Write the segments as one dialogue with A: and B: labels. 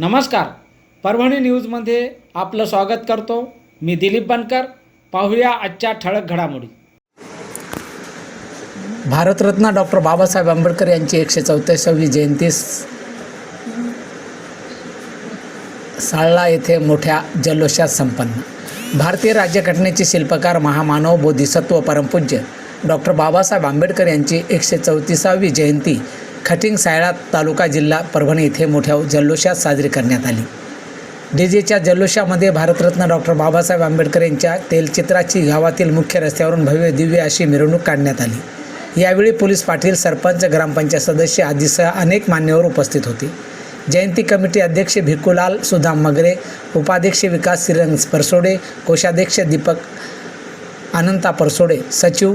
A: नमस्कार. परभणी न्यूजमध्ये आपलं स्वागत करतो. मी दिलीप बनकर. पाहूया आजच्या ठळक घडामोडी. भारतरत्न डॉक्टर बाबासाहेब आंबेडकर यांची एकशे चौतीसावी जयंती साळला येथे मोठ्या जल्लोषात संपन्न. भारतीय राज्यघटनेचे शिल्पकार महामानव बोधिसत्व परमपूज्य डॉक्टर बाबासाहेब आंबेडकर यांची एकशे चौतीसावी जयंती खटिंग सायळा तालुका जिल्हा परभणी येथे मोठ्या जल्लोषात साजरी करण्यात आली. डीजेच्या जल्लोषामध्ये भारतरत्न डॉक्टर बाबासाहेब आंबेडकर यांच्या तेलचित्राची गावातील मुख्य रस्त्यावरून भव्य दिव्य अशी मिरवणूक काढण्यात आली. यावेळी पोलीस पाटील सरपंच ग्रामपंचायत सदस्य आदीसह अनेक मान्यवर उपस्थित होते. जयंती कमिटी अध्यक्ष भिकुलाल सुदाम मगरे उपाध्यक्ष विकास सिरंग परसोडे कोषाध्यक्ष दीपक अनंता परसोडे सचिव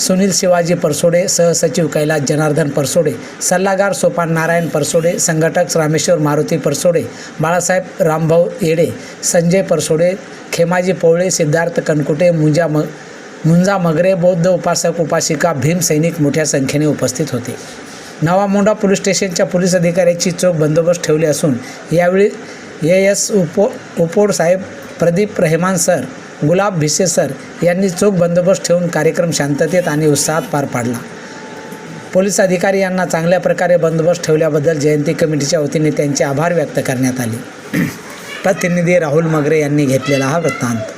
A: सुनील शिवाजी परसोडे सहसचिव कैलास जनार्दन परसोडे सल्लागार सोपान नारायण परसोडे संघटक रामेश्वर मारुती परसोडे बाळासाहेब रामभाऊ येडे संजय परसोडे खेमाजी पोवळे सिद्धार्थ कनकुटे मुंजा म मुंजा मगरे बौद्ध उपासक उपासिका भीम सैनिक मोठ्या संख्येने उपस्थित होते. नवा मोंढा पोलीस स्टेशनच्या पोलीस अधिकाऱ्याची चोख बंदोबस्त ठेवली असून यावेळी ए एस उपो उपोड साहेब प्रदीप रहमान सर गुलाब भिसे सर यांनी चोख बंदोबस्त ठेवून कार्यक्रम शांततेत आणि उत्साहात पार पाडला. पोलीस अधिकारी यांना चांगल्या प्रकारे बंदोबस्त ठेवल्याबद्दल जयंती कमिटीच्या वतीने त्यांचे आभार व्यक्त करण्यात आले. प्रतिनिधी राहुल मगरे यांनी घेतलेला हा वृत्तांत.